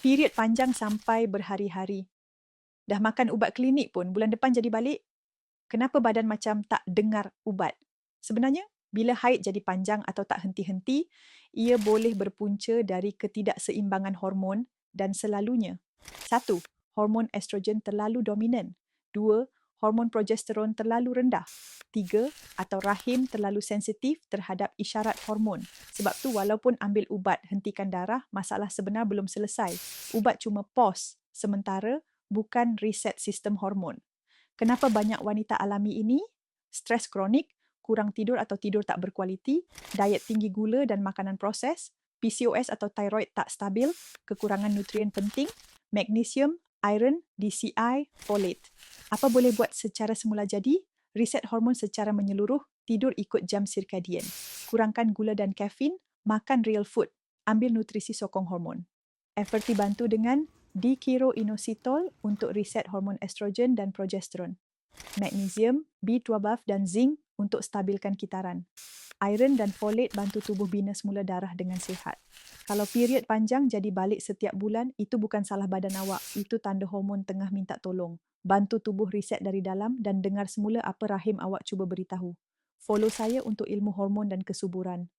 Period panjang sampai berhari-hari. Dah makan ubat klinik pun bulan depan jadi balik. Kenapa badan macam tak dengar ubat? Sebenarnya, bila haid jadi panjang atau tak henti-henti, ia boleh berpunca dari ketidakseimbangan hormon dan selalunya. Satu, hormon estrogen terlalu dominan. Dua, hormon progesteron terlalu rendah. Tiga, atau rahim terlalu sensitif terhadap isyarat hormon. Sebab tu walaupun ambil ubat hentikan darah, masalah sebenar belum selesai. Ubat cuma pause sementara bukan reset sistem hormon. Kenapa banyak wanita alami ini? Stres kronik, kurang tidur atau tidur tak berkualiti, diet tinggi gula dan makanan proses, PCOS atau thyroid tak stabil, kekurangan nutrien penting, magnesium, iron, DCI, folate. Apa boleh buat secara semula jadi? Reset hormon secara menyeluruh, tidur ikut jam sirkadian. Kurangkan gula dan kafein, makan real food, ambil nutrisi sokong hormon. Everty bantu dengan D-kiroinositol untuk reset hormon estrogen dan progesteron. Magnesium, B12 dan zinc untuk stabilkan kitaran. Iron dan folate bantu tubuh bina semula darah dengan sihat. Kalau period panjang jadi balik setiap bulan, itu bukan salah badan awak. Itu tanda hormon tengah minta tolong. Bantu tubuh reset dari dalam dan dengar semula apa rahim awak cuba beritahu. Follow saya untuk ilmu hormon dan kesuburan.